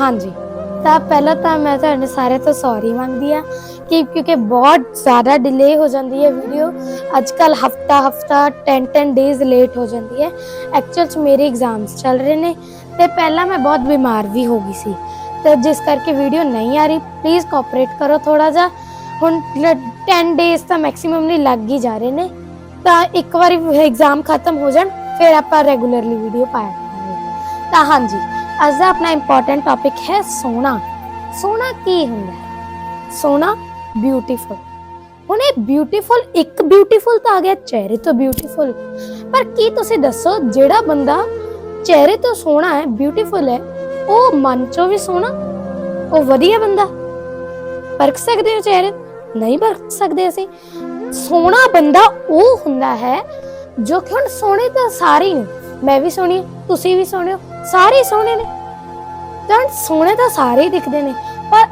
ਹਾਂਜੀ। ਤਾਂ ਪਹਿਲਾਂ ਤਾਂ ਮੈਂ ਤੁਹਾਡੇ ਸਾਰੇ ਤੋਂ ਸੌਰੀ ਮੰਗਦੀ ਆ ਕਿ ਕਿਉਂਕਿ ਬਹੁਤ ਜ਼ਿਆਦਾ ਡਿਲੇ ਹੋ ਜਾਂਦੀ ਹੈ ਵੀਡੀਓ ਅੱਜ ਕੱਲ ਹਫਤਾ ਹਫਤਾ 10 10 ਡੇਜ਼ ਲੇਟ ਹੋ ਜਾਂਦੀ ਹੈ। ਐਕਚੁਅਲ ਚ ਮੇਰੇ ਐਗਜ਼ਾਮਸ ਚੱਲ ਰਹੇ ਨੇ ਤੇ ਪਹਿਲਾਂ ਮੈਂ ਬਹੁਤ ਬਿਮਾਰ ਵੀ ਹੋ ਗਈ ਸੀ। ਤੇ ਜਿਸ ਕਰਕੇ ਵੀਡੀਓ ਨਹੀਂ ਆ ਰਹੀ ਪਲੀਜ਼ ਕੋਆਪਰੇਟ ਕਰੋ ਥੋੜਾ ਜਿਹਾ। ਹੁਣ 10 ਡੇਜ਼ ਤਾਂ ਮੈਕਸਿਮਮ ਲਈ ਲੱਗ ਹੀ ਜਾ ਰਹੇ ਨੇ। ਤਾਂ ਇੱਕ ਵਾਰੀ ਐਗਜ਼ਾਮ ਖਤਮ ਹੋ ਜਾਣ, ਫਿਰ ਆਪਾਂ ਰੈਗੂਲਰਲੀ ਵੀਡੀਓ ਪਾਇਆ ਕਰਾਂਗੇ। ਤਾਂ ਹਾਂਜੀ ਅੱਜ ਦਾ ਆਪਣਾ ਇੰਪੋਰਟੈਂਟ ਟੌਪਿਕ ਹੈ ਸੋਨਾ। ਸੋਨਾ ਕੀ ਹੁੰਦਾ ਹੈ? ਸੋਨਾ ਬਿਊਟੀਫੁਲ ਹੁਣ ਇਹ ਬਿਊਟੀਫੁਲ ਇੱਕ ਬਿਊਟੀਫੁਲ ਤਾਂ ਆ ਗਿਆ, ਚਿਹਰੇ ਤੋਂ ਬਿਊਟੀਫੁਲ ਪਰ ਕੀ ਤੁਸੀਂ ਦੱਸੋ, ਜਿਹੜਾ ਬੰਦਾ ਚਿਹਰੇ ਤੋਂ ਸੋਹਣਾ ਹੈ ਬਿਊਟੀਫੁਲ ਹੈ, ਉਹ ਮਨ ਚੋਂ ਵੀ ਸੋਹਣਾ? ਉਹ ਵਧੀਆ ਬੰਦਾ? ਪਰਖ ਸਕਦੇ ਹੋ ਚਿਹਰੇ? ਨਹੀਂ ਪਰਖ ਸਕਦੇ ਅਸੀਂ। ਸੋਹਣਾ ਬੰਦਾ ਉਹ ਹੁੰਦਾ ਹੈ ਜੋ ਕਿ ਹੁਣ ਸੋਹਣੇ ਤਾਂ ਸਾਰੇ ਨੇ। ਮੈਂ ਵੀ ਸੋਹਣੀ ਤੁਸੀਂ ਵੀ ਸੋਹਣੇ ਹੋ, ਸਾਰੇ ਹੀ ਸੋਹਣੇ ਨੇ। ਤਾਂ ਸੋਹਣੇ ਤਾਂ ਸਾਰੇ ਹੀ ਦਿਖਦੇ ਨੇ, ਪਰ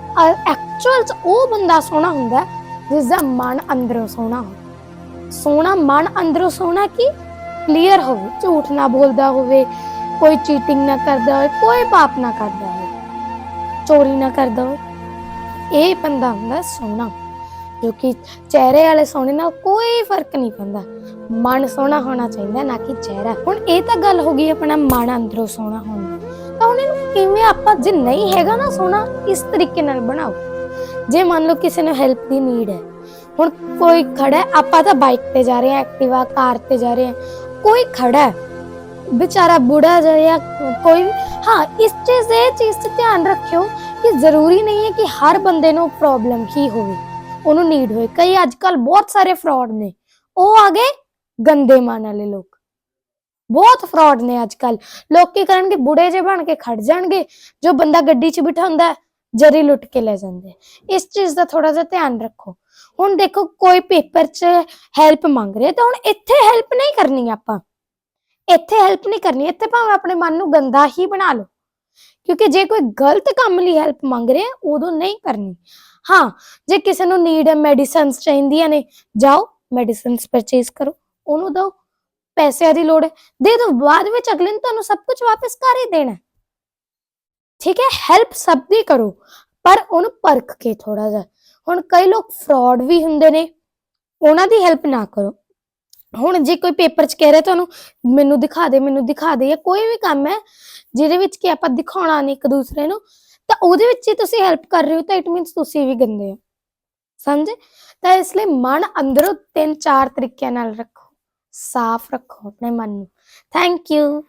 ਐਕਚੁਅਲ ਚ ਉਹ ਬੰਦਾ ਸੋਹਣਾ ਹੁੰਦਾ ਹੈ ਜਿਸ ਦਾ ਮਨ ਅੰਦਰੋਂ ਸੋਹਣਾ ਹੋਵੇ। ਸੋਹਣਾ ਮਨ ਅੰਦਰੋਂ ਸੋਹਣਾ ਕੀ? ਕਲੀਅਰ ਹੋਵੇ, ਝੂਠ ਨਾ ਬੋਲਦਾ ਹੋਵੇ, ਕੋਈ ਚੀਟਿੰਗ ਨਾ ਕਰਦਾ ਹੋਵੇ, ਕੋਈ ਪਾਪ ਨਾ ਕਰਦਾ ਹੋਵੇ, ਚੋਰੀ ਨਾ ਕਰਦਾ ਹੋਵੇ। ਇਹ ਬੰਦਾ ਹੁੰਦਾ ਸੋਹਣਾ। ਜੋ ਚਿਹਰੇ ਵਾਲੇ ਸੋਹਣੇ ਨਾਲ ਕੋਈ ਫ਼ਰਕ ਨਹੀਂ ਪੈਂਦਾ। ਮਨ ਸੋਹਣਾ ਹੋਣਾ ਚਾਹੀਦਾ, ਨਾ ਕਿ ਚਿਹਰਾ। ਹੁਣ ਇਹ ਤਾਂ ਗੱਲ ਹੋ ਗਈ ਆਪਣਾ ਮਨ ਅੰਦਰੋਂ ਸੋਹਣਾ ਹੋਣਾ ਤਾਂ ਹੁਣ ਇਹਨੂੰ ਕਿਵੇਂ ਆਪਾਂ ਜੇ ਨਹੀਂ ਹੈਗਾ ਨਾ ਸੋਹਣਾ, ਇਸ ਤਰੀਕੇ ਨਾਲ ਬਣਾਓ। ਜੇ ਮੰਨ ਲਓ ਕਿਸੇ ਨੂੰ ਹੈਲਪ ਦੀ ਨੀਡ ਹੈ, ਹੁਣ ਕੋਈ ਖੜਾ ਆਪਾਂ ਤਾਂ ਬਾਈਕ ਤੇ ਜਾ ਰਹੇ ਹਾਂ ਐਕਟਿਵਾ ਕਾਰ ਤੇ ਜਾ ਰਹੇ ਹਾਂ। ਕੋਈ ਖੜਾ ਵਿਚਾਰਾ ਬੁੜਾ ਜਾਂ ਕੋਈ ਹਾਂ, ਇਸ ਚੀਜ਼ ਦੇ ਚੀਜ਼ ਤੇ ਧਿਆਨ ਰੱਖਿਓ ਕਿ ਜ਼ਰੂਰੀ ਨਹੀਂ ਹੈ ਕਿ ਹਰ ਬੰਦੇ ਨੂੰ ਪ੍ਰੋਬਲਮ ਹੀ ਹੋਵੇ। ਉਹਨੂੰ ਨੀਡ ਹੋਏ। ਕਈ ਅੱਜ ਕੱਲ ਬਹੁਤ ਸਾਰੇ ਫਰਾਡ ਨੇ। ਉਹ ਆ ਗਏ ਗੰਦੇ ਮਨ ਵਾਲੇ ਲੋਕ। ਬਹੁਤ ਫਰਾਡ ਨੇ ਅੱਜ ਕੱਲ ਲੋਕ ਕਰਨਗੇ? ਬੁੜੇ ਜੇ ਬਣ ਕੇ ਖੜ ਜਾਣਗੇ। ਜੋ ਬੰਦਾ ਗੱਡੀ 'ਚ ਬਿਠਾਉਂਦਾ ਜਰੀ ਲੁੱਟ ਕੇ ਲੈ ਜਾਂਦੇ। ਇਸ ਚੀਜ਼ ਦਾ ਥੋੜਾ ਜਿਹਾ ਧਿਆਨ ਰੱਖੋ। ਹੁਣ ਦੇਖੋ, ਕੋਈ ਪੇਪਰ 'ਚ ਹੈਲਪ ਮੰਗ ਰਿਹਾ, ਤਾਂ ਹੁਣ ਇੱਥੇ ਹੈਲਪ ਨਹੀਂ ਕਰਨੀ ਆਪਾਂ। ਇੱਥੇ ਹੈਲਪ ਨਹੀਂ ਕਰਨੀ। ਇੱਥੇ ਭਾਵੇਂ ਆਪਣੇ ਮਨ ਨੂੰ ਗੰਦਾ ਹੀ ਬਣਾ ਲਓ। ਕਿਉਂਕਿ ਜੇ ਕੋਈ ਗਲਤ ਕੰਮ ਲਈ ਹੈਲਪ ਮੰਗ ਰਿਹਾ, ਉਦੋਂ ਨਹੀਂ ਕਰਨੀ। ਹਾਂ, ਜੇ ਕਿਸੇ ਨੂੰ ਨੀਡ ਹੈ ਮੈਡੀਸਿਨਸ ਚਾਹੀਦੀਆਂ ਨੇ, ਜਾਓ ਮੈਡੀਸਿਨਸ ਪਰਚੇਸ ਕਰੋ, ਉਹਨੂੰ ਦਿਓ, ਪੈਸਿਆਂ ਦੀ ਲੋੜ ਹੈ। ਦੇ ਦਿਓ, ਬਾਅਦ ਵਿੱਚ ਅਗਲੇ ਨੇ ਤੁਹਾਨੂੰ ਸਭ ਕੁਝ ਵਾਪਸ ਕਰ ਹੀ ਦੇਣਾ। ਠੀਕ ਹੈ ਹੈਲਪ ਸਭ ਦੀ ਕਰੋ, ਪਰ ਉਹਨੂੰ ਪਰਖ ਕੇ ਥੋੜਾ ਜਿਹਾ। ਹੁਣ ਕਈ ਲੋਕ ਫਰਾਡ ਵੀ ਹੁੰਦੇ ਨੇ, ਉਹਨਾਂ ਦੀ ਹੈਲਪ ਨਾ ਕਰੋ। ਹੁਣ ਜੇ ਕੋਈ ਪੇਪਰ 'ਚ ਕਹਿ ਰਿਹਾ ਤੁਹਾਨੂੰ, ਮੈਨੂੰ ਦਿਖਾ ਦੇ, ਮੈਨੂੰ ਦਿਖਾ ਦੇ, ਜਾਂ ਕੋਈ ਵੀ ਕੰਮ ਹੈ, ਜਿਹਦੇ ਵਿੱਚ ਕਿ ਆਪਾਂ ਦਿਖਾਉਣਾ ਨਹੀਂ ਇੱਕ ਦੂਸਰੇ ਨੂੰ ਉਹਦੇ ਵਿੱਚ ਹੀ ਤੁਸੀਂ ਹੈਲਪ ਕਰ ਰਹੇ ਹੋ ਤਾਂ ਇਟ ਮੀਨਸ ਤੁਸੀਂ ਵੀ ਗੰਦੇ ਹੋ। ਸਮਝੇ? ਤਾਂ ਇਸ ਲਈ ਮਨ ਅੰਦਰੋਂ ਤਿੰਨ ਚਾਰ ਤਰੀਕਿਆਂ ਨਾਲ ਰੱਖੋ। ਸਾਫ਼ ਰੱਖੋ ਆਪਣੇ ਮਨ ਨੂੰ। Thank you